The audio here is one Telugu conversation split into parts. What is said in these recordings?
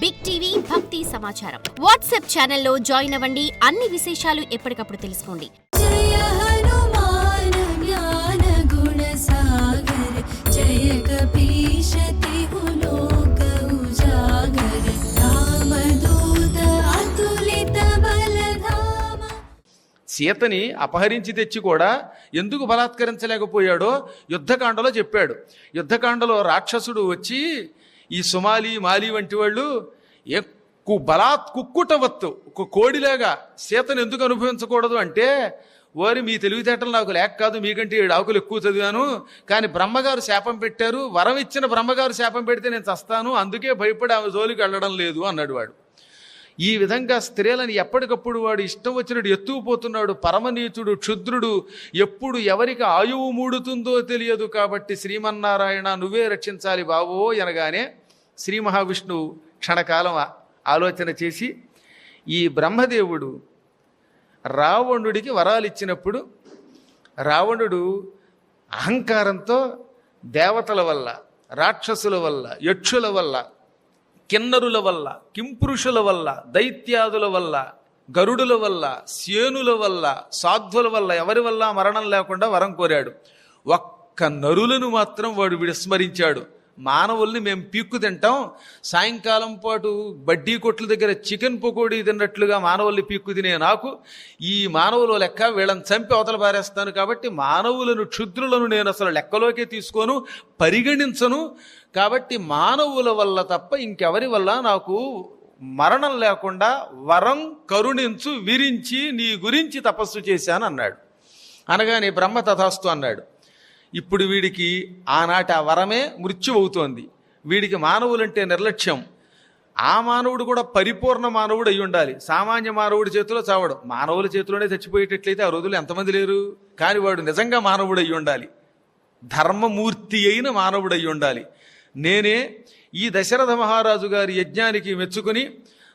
బిగ్ టీవీ భక్తి సమాచారం వాట్సాప్ ఛానల్లో జాయిన్ అవ్వండి. అన్ని విశేషాలు ఎప్పటికప్పుడు తెలుసుకోండి. జయ లోక ఉజాగర. సీతని అపహరించి తెచ్చి కూడా ఎందుకు బలాత్కరించలేకపోయాడో యుద్ధకాండలో చెప్పాడు. యుద్ధకాండలో రాక్షసుడు వచ్చి ఈ సుమాలి మాలి వంటి వాళ్ళు ఎక్కువ బలాత్ కుక్కుటవత్తు ఒక కోడిలాగా సీతను ఎందుకు అనుభవించకూడదు అంటే వారి మీ తెలివితేటలు నాకు లేక కాదు మీకంటే ఏడు ఆకులు ఎక్కువ చదివాను కానీ బ్రహ్మగారు శాపం పెట్టారు వరం ఇచ్చిన బ్రహ్మగారు శాపం పెడితే నేను చస్తాను అందుకే భయపడి ఆమె జోలికి వెళ్ళడం లేదు అన్నాడు వాడు. ఈ విధంగా స్త్రీలను ఎప్పటికప్పుడు వాడు ఇష్టం వచ్చినట్టు ఎత్తుకుపోతున్నాడు. పరమనీతుడు క్షుద్రుడు ఎప్పుడు ఎవరికి ఆయువు మూడుతుందో తెలియదు కాబట్టి శ్రీమన్నారాయణ నువ్వే రక్షించాలి బావో అనగానే శ్రీ మహావిష్ణువు క్షణకాలం ఆలోచన చేసి ఈ బ్రహ్మదేవుడు రావణుడికి వరాలు ఇచ్చినప్పుడు రావణుడు అహంకారంతో దేవతల వల్ల రాక్షసుల వల్ల యక్షుల వల్ల కిన్నరుల వల్ల కింపురుషుల వల్ల దైత్యాదుల వల్ల గరుడుల వల్ల సేనుల వల్ల సాధ్వుల వల్ల ఎవరి వల్ల మరణం లేకుండా వరం కోరాడు. ఒక్క నరులను మాత్రం వాడు విస్మరించాడు. మానవుల్ని మేము పీక్కు తింటాం. సాయంకాలం పాటు బడ్డీ కొట్ల దగ్గర చికెన్ పకోడీ తిన్నట్లుగా మానవుల్ని పీక్కు తినే నాకు ఈ మానవుల లెక్క వీళ్ళని చంపి అవతల పారేస్తాను కాబట్టి మానవులను క్షుద్రులను నేను అసలు లెక్కలోకే తీసుకోను పరిగణించను. కాబట్టి మానవుల వల్ల తప్ప ఇంకెవరి వల్ల నాకు మరణం లేకుండా వరం కరుణించు విరించి నీ గురించి తపస్సు చేశాను అన్నాడు. అనగానే బ్రహ్మ తథాస్తు అన్నాడు. ఇప్పుడు వీడికి ఆనాటి ఆ వరమే మృత్యు అవుతోంది వీడికి మానవులంటే నిర్లక్ష్యం. ఆ మానవుడు కూడా పరిపూర్ణ మానవుడు అయి ఉండాలి. సామాన్య మానవుడి చేతిలో చావడు. మానవుల చేతిలోనే చచ్చిపోయేటట్లయితే ఆ రోజులు ఎంతమంది లేరు? కానీ వాడు నిజంగా మానవుడు అయి ఉండాలి. ధర్మమూర్తి అయిన మానవుడు అయి ఉండాలి. నేనే ఈ దశరథ మహారాజు గారి యజ్ఞానికి మెచ్చుకుని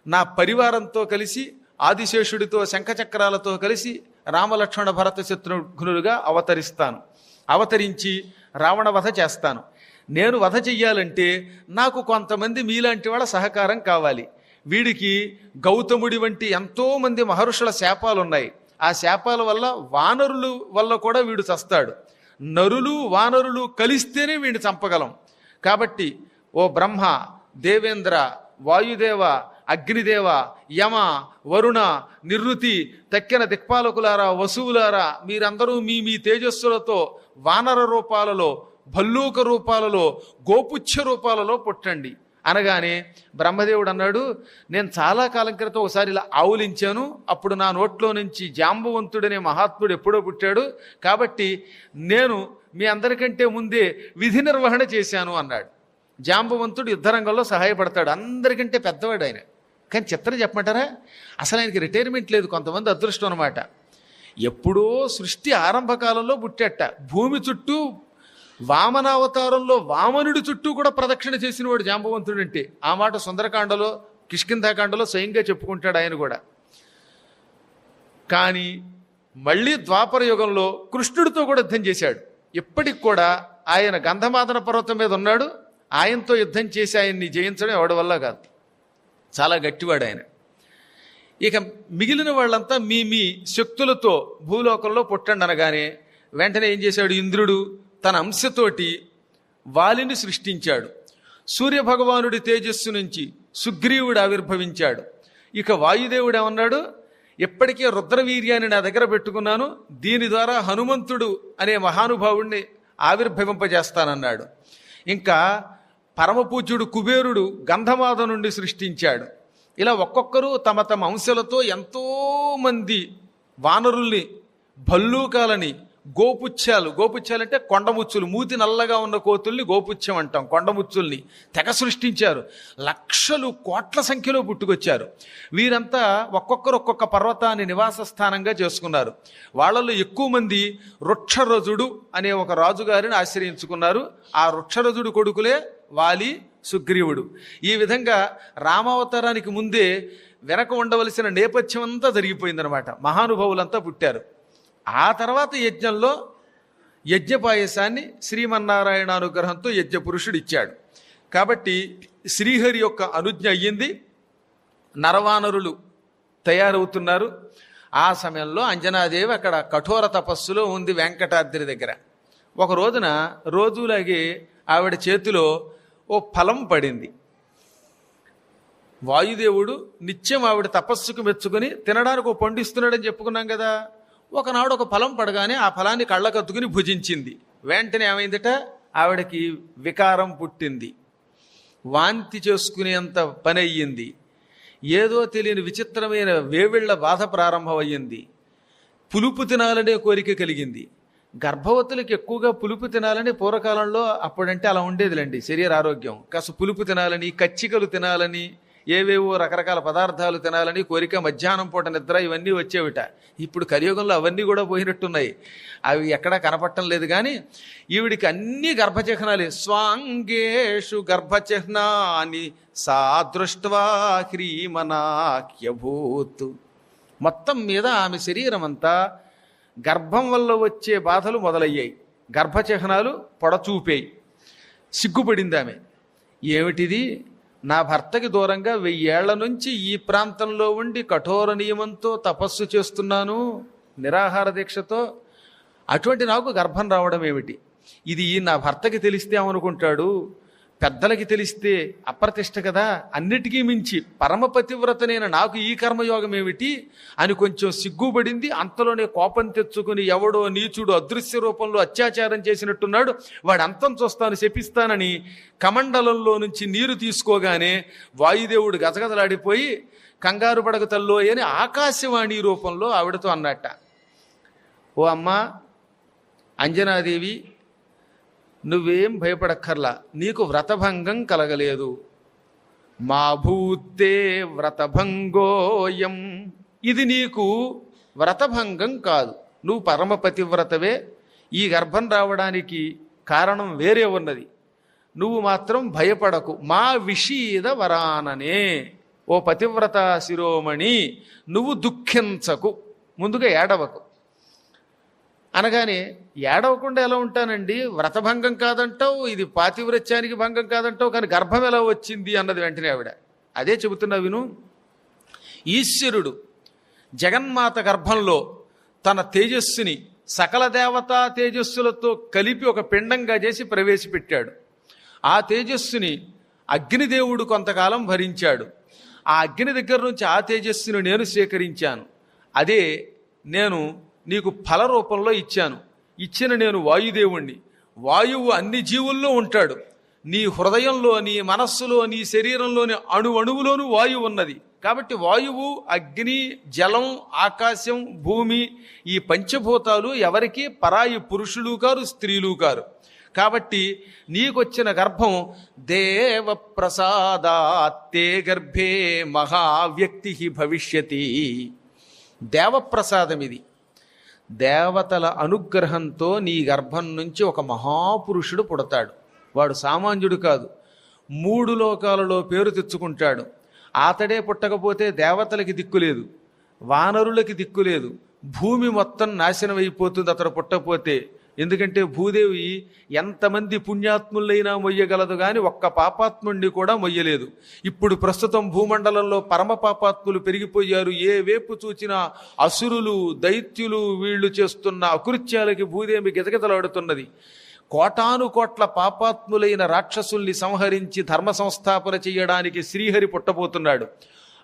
నా పరివారంతో కలిసి ఆదిశేషుడితో శంఖచక్రాలతో కలిసి రామలక్ష్మణ భరత శత్రుఘ్నులుగా అవతరిస్తాను. అవతరించి రావణ వధ చేస్తాను. నేను వధ చెయ్యాలంటే నాకు కొంతమంది మీలాంటి వాళ్ళ సహకారం కావాలి. వీడికి గౌతముడి వంటి ఎంతోమంది మహర్షుల శాపాలు ఉన్నాయి ఆ శాపాల వల్ల వానరులు వల్ల కూడా వీడు చస్తాడు. నరులు వానరులు కలిస్తేనే వీడిని చంపగలం. కాబట్టి ఓ బ్రహ్మ దేవేంద్ర వాయుదేవ అగ్నిదేవ యమ వరుణ నివృతి తక్కిన దిక్పాలకులారా వసువులారా మీరందరూ మీ మీ తేజస్సులతో వానర రూపాలలో భల్లూక రూపాలలో గోపుచ్చ రూపాలలో పుట్టండి. అనగానే బ్రహ్మదేవుడు అన్నాడు నేను చాలా కాలం క్రితం ఒకసారి ఇలా ఆవులించాను. అప్పుడు నా నోట్లో నుంచి జాంబవంతుడనే మహాత్ముడు ఎప్పుడో పుట్టాడు. కాబట్టి నేను మీ అందరికంటే ముందే విధి నిర్వహణ చేశాను అన్నాడు. జాంబవంతుడు యుద్ధరంగంలో సహాయపడతాడు. అందరికంటే పెద్దవాడు ఆయన. కానీ చిత్రం చెప్పమంటారా? అసలు ఆయనకి రిటైర్మెంట్ లేదు కొంతమంది అదృష్టం అనమాట ఎప్పుడో సృష్టి ఆరంభకాలంలో పుట్టేట. భూమి చుట్టూ వామనావతారంలో వామనుడి చుట్టూ కూడా ప్రదక్షిణ చేసిన వాడు జాంబవంతుడు అంటే ఆ మాట సుందరకాండలో కిష్కింధాకాండలో స్వయంగా చెప్పుకుంటాడు ఆయన కూడా. కానీ మళ్ళీ ద్వాపర యుగంలో కృష్ణుడితో కూడా యుద్ధం చేశాడు. ఇప్పటికి కూడా ఆయన గంధమాదన పర్వతం మీద ఉన్నాడు. ఆయనతో యుద్ధం చేసి ఆయన్ని జయించడం ఎవడి వల్ల కాదు. చాలా గట్టివాడు ఆయన. ఇక మిగిలిన వాళ్ళంతా మీ మీ శక్తులతో భూలోకంలో పుట్టండి అనగానే వెంటనే ఏం చేశాడు ఇంద్రుడు తన అంశతోటి వాలిని సృష్టించాడు. సూర్యభగవానుడి తేజస్సు నుంచి సుగ్రీవుడు ఆవిర్భవించాడు. ఇక వాయుదేవుడు ఏమన్నాడు? ఎప్పటికే రుద్రవీర్యాన్ని నా దగ్గర పెట్టుకున్నాను దీని ద్వారా హనుమంతుడు అనే మహానుభావుణ్ణి ఆవిర్భవింపజేస్తానన్నాడు. ఇంకా పరమపూజ్యుడు కుబేరుడు గంధమాద నుండి సృష్టించాడు. ఇలా ఒక్కొక్కరు తమ తమ అంశలతో ఎంతో మంది వానరుల్ని భల్లూకాలని గోపుచ్చాలు గోపుచ్చాలు అంటే కొండముచ్చులు మూతి నల్లగా ఉన్న కోతుల్ని గోపుచ్చం అంటాం కొండముచ్చుల్ని తెగ సృష్టించారు. లక్షలు కోట్ల సంఖ్యలో పుట్టుకొచ్చారు. వీరంతా ఒక్కొక్కరు ఒక్కొక్క పర్వతాన్ని నివాస స్థానంగా చేసుకున్నారు. వాళ్ళలో ఎక్కువ మంది వృక్షరజుడు అనే ఒక రాజుగారిని ఆశ్రయించుకున్నారు. ఆ వృక్షరజుడు కొడుకులే వాలి సుగ్రీవుడు. ఈ విధంగా రామావతారానికి ముందే వెనక ఉండవలసిన నేపథ్యం అంతా జరిగిపోయిందనమాట మహానుభావులంతా పుట్టారు. ఆ తర్వాత యజ్ఞంలో యజ్ఞపాయసాన్ని శ్రీమన్నారాయణ అనుగ్రహంతో యజ్ఞ పురుషుడు ఇచ్చాడు. కాబట్టి శ్రీహరి యొక్క అనుజ్ఞ అయ్యింది. నరవానరులు తయారవుతున్నారు. ఆ సమయంలో అంజనాదేవి అక్కడ కఠోర తపస్సులో ఉంది వెంకటాద్రి దగ్గర. ఒక రోజున రోజులాగే ఆవిడ చేతిలో ఓ ఫలం పడింది. వాయుదేవుడు నిత్యం ఆవిడ తపస్సుకు మెచ్చుకుని తినడానికి ఒక పండు ఇస్తున్నాడని చెప్పుకున్నాం కదా. ఒకనాడు ఒక ఫలం పడగానే ఆ ఫలాన్ని కళ్ళకత్తుకుని భుజించింది. వెంటనే ఏమైందట? ఆవిడకి వికారం పుట్టింది. వాంతి చేసుకునేంత పని అయ్యింది ఏదో తెలియని విచిత్రమైన వేవిళ్ళ బాధ ప్రారంభమయ్యింది. పులుపు తినాలనే కోరిక కలిగింది. గర్భవతులకు ఎక్కువగా పులుపు తినాలని పూర్వకాలంలో అప్పుడంటే అలా ఉండేదిలేండి. శరీర ఆరోగ్యం. కాస్త పులుపు తినాలని కచ్చికలు తినాలని ఏవేవో రకరకాల పదార్థాలు తినాలని కోరిక మధ్యాహ్నం పూట నిద్ర ఇవన్నీ వచ్చేవిట. ఇప్పుడు కలియుగంలో అవన్నీ కూడా పోయినట్టున్నాయి. అవి ఎక్కడా కనపడటం లేదు కానీ ఈవిడికి అన్ని గర్భచిహ్నాలే. స్వాంగేషు గర్భచిహ్నాని సా దృష్ట్వా మొత్తం మీద ఆమె శరీరం అంతా గర్భం వల్ల వచ్చే బాధలు మొదలయ్యాయి. గర్భచిహ్నాలు పొడచూపాయి. సిగ్గుపడింది ఆమె. ఏమిటిది? నా భర్తకి దూరంగా వెయ్యేళ్ళ నుంచి ఈ ప్రాంతంలో ఉండి కఠోర నియమంతో తపస్సు చేస్తున్నాను. నిరాహార దీక్షతో. అటువంటి నాకు గర్భం రావడం ఏమిటి? ఇది నా భర్తకి తెలిస్తే ఏమనుకుంటాడు? పెద్దలకి తెలిస్తే అప్రతిష్ట కదా? అన్నిటికీ మించి పరమపతివ్రతనైన నాకు ఈ కర్మయోగం ఏమిటి? అని కొంచెం సిగ్గుపడింది. అంతలోనే కోపం తెచ్చుకుని ఎవడో నీచుడు అదృశ్య రూపంలో అత్యాచారం చేసినట్టున్నాడు. వాడు అంతం చూస్తాను శపిస్తానని కమండలంలో నుంచి నీరు తీసుకోగానే వాయుదేవుడు గజగజలాడిపోయి కంగారు పడక తల్లో అని ఆకాశవాణి రూపంలో ఆవిడతో అన్నట్ట. ఓ అమ్మా అంజనాదేవి నువ్వేం భయపడక్కర్లా నీకు వ్రతభంగం కలగలేదు. మా భూతే వ్రతభంగోయం. ఇది నీకు వ్రతభంగం కాదు. నువ్వు పరమ పతివ్రతవే ఈ గర్భం రావడానికి కారణం వేరే ఉన్నది. నువ్వు మాత్రం భయపడకు. మా విషీద వరాననే. ఓ పతివ్రత శిరోమణి నువ్వు దుఃఖించకు. ముందుగా ఏడవకు. అనగానే ఏడవకుండా ఎలా ఉంటానండి? వ్రతభంగం కాదంటావు ఇది పాతివ్రత్యానికి భంగం కాదంటావు కానీ గర్భం ఎలా వచ్చింది? అన్నది వెంటనే ఆవిడ. అదే చెబుతున్నా విను ఈశ్వరుడు జగన్మాత గర్భంలో తన తేజస్సుని సకల దేవతా తేజస్సులతో కలిపి ఒక పిండంగా చేసి ప్రవేశపెట్టాడు. ఆ తేజస్సుని అగ్నిదేవుడు కొంతకాలం భరించాడు. ఆ అగ్ని దగ్గర నుంచి ఆ తేజస్సును నేను స్వీకరించాను అదే నేను నీకు ఫల రూపంలో ఇచ్చాను. ఇచ్చిన నేను వాయుదేవుణ్ణి. వాయువు అన్ని జీవుల్లో ఉంటాడు. నీ హృదయంలో నీ మనస్సులో నీ శరీరంలోని అణు అణువులోనూ వాయువు ఉన్నది. కాబట్టి వాయువు అగ్ని జలం ఆకాశం భూమి ఈ పంచభూతాలు ఎవరికి పరాయి పురుషులు కారు స్త్రీలు కారు. కాబట్టి నీకొచ్చిన గర్భం దేవ ప్రసాదాత్తే గర్భే మహావ్యక్తి భవిష్యతి. దేవప్రసాదం ఇది. దేవతల అనుగ్రహంతో నీ గర్భం నుంచి ఒక మహాపురుషుడు పుడతాడు. వాడు సామాన్యుడు కాదు. మూడు లోకాలలో పేరు తెచ్చుకుంటాడు. అతడే పుట్టకపోతే దేవతలకి దిక్కులేదు వానరులకి దిక్కులేదు భూమి మొత్తం నాశనం అయిపోతుంది అతడు పుట్టకపోతే. ఎందుకంటే భూదేవి ఎంతమంది పుణ్యాత్ములైనా మొయ్యగలదు కానీ ఒక్క పాపాత్ముణ్ణి కూడా మొయ్యలేదు. ఇప్పుడు ప్రస్తుతం భూమండలంలో పరమ పాపాత్ములు పెరిగిపోయారు. ఏ వేపు చూచినా అసురులు దైత్యులు వీళ్ళు చేస్తున్న అకృత్యాలకి భూదేవి గిజగిజలాడుతున్నది కోటాను కోట్ల పాపాత్ములైన రాక్షసుల్ని సంహరించి ధర్మ సంస్థాపన చేయడానికి శ్రీహరి పుట్టబోతున్నాడు.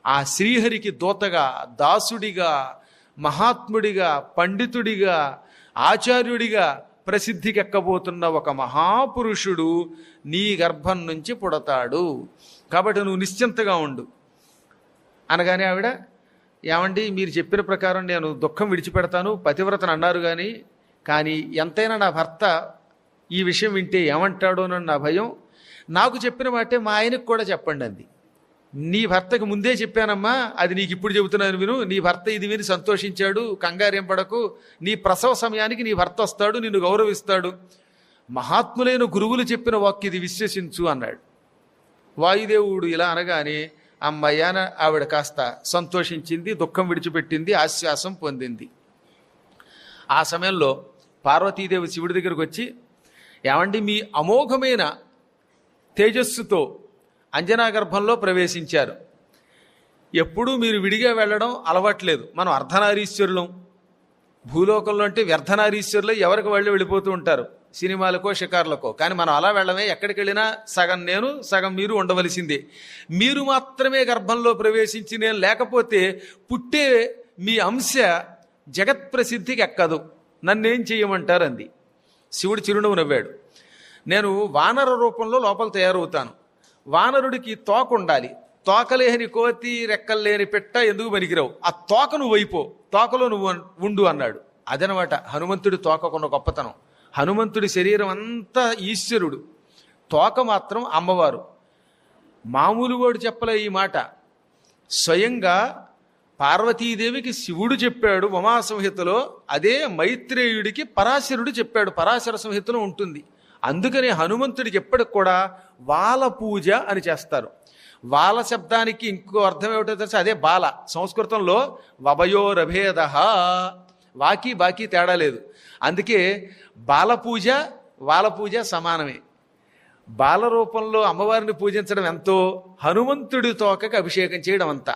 ఆ శ్రీహరికి దోతగా దాసుడిగా మహాత్ముడిగా పండితుడిగా ఆచార్యుడిగా ప్రసిద్ధికెక్కబోతున్న ఒక మహాపురుషుడు నీ గర్భం నుంచి పుడతాడు. కాబట్టి నువ్వు నిశ్చింతగా ఉండు. అనగానే ఆవిడ ఏమండి మీరు చెప్పిన ప్రకారం నేను దుఃఖం విడిచిపెడతాను పతివ్రతను అన్నారు కానీ కానీ ఎంతైనా నా భర్త ఈ విషయం వింటే ఏమంటాడోనని నా భయం. నాకు చెప్పిన మాటే మా ఆయనకు కూడా చెప్పండి అంది. నీ భర్తకు ముందే చెప్పానమ్మా అది నీకు ఇప్పుడు చెబుతున్నాను విను. నీ భర్త ఇది విని సంతోషించాడు కంగారేం పడకు. నీ ప్రసవ సమయానికి నీ భర్త వస్తాడు నిన్ను గౌరవిస్తాడు. మహాత్ములైన గురువులు చెప్పిన వాక్య ఇది విశ్వసించు అన్నాడు. వాయుదేవుడు ఇలా అనగానే అమ్మయ్యాన ఆవిడ కాస్త సంతోషించింది దుఃఖం విడిచిపెట్టింది ఆశ్వాసం పొందింది. ఆ సమయంలో పార్వతీదేవి శివుడి దగ్గరకు వచ్చి ఏమండి మీ అమోఘమైన తేజస్సుతో అంజనా గర్భంలో ప్రవేశించారు. ఎప్పుడూ మీరు విడిగా వెళ్ళడం అలవాట్లేదు. మనం అర్ధనారీశ్వరులం. భూలోకంలో అంటే వ్యర్థనారీశ్వరులు ఎవరికి వాళ్ళు వెళ్ళిపోతూ ఉంటారు? సినిమాలకో షికార్లకో. కానీ మనం అలా వెళ్ళమే. ఎక్కడికి వెళ్ళినా సగం నేను సగం మీరు ఉండవలసిందే. మీరు మాత్రమే గర్భంలో ప్రవేశించి నేను లేకపోతే పుట్టే మీ అంశ జగత్ ప్రసిద్ధికి ఎక్కదు. నన్నేం చేయమంటారు అంది శివుడు చిరునవ్వు నవ్వాడు. నేను వానర రూపంలో లోపల తయారవుతాను. వానరుడికి తోక ఉండాలి. తోకలేని కోతి రెక్కలేని పెట్ట ఎందుకు పనికిరావు? ఆ తోక నువ్వు అయిపో తోకలో నువ్వు ఉండు అన్నాడు. అదనమాట హనుమంతుడి తోకకున్న గొప్పతనం. హనుమంతుడి శరీరం అంతా ఈశ్వరుడు. తోక మాత్రం అమ్మవారు. మామూలు వాడు చెప్పలే ఈ మాట. స్వయంగా పార్వతీదేవికి శివుడు చెప్పాడు ఉమా సంహితలో అదే మైత్రేయుడికి పరాశరుడు చెప్పాడు. పరాశర సంహితలో ఉంటుంది. అందుకని హనుమంతుడికి ఎప్పటికి కూడా వాల పూజ అని చేస్తారు. వాల శబ్దానికి ఇంకో అర్థం ఏమిటో తెలుసా? అదే బాల. సంస్కృతంలో వభయోరభేద వాకి బాకి తేడా లేదు. అందుకే బాల పూజ వాల పూజ సమానమే. బాల రూపంలో అమ్మవారిని పూజించడం ఎంతో హనుమంతుడి తోకకి అభిషేకం చేయడం అంతా.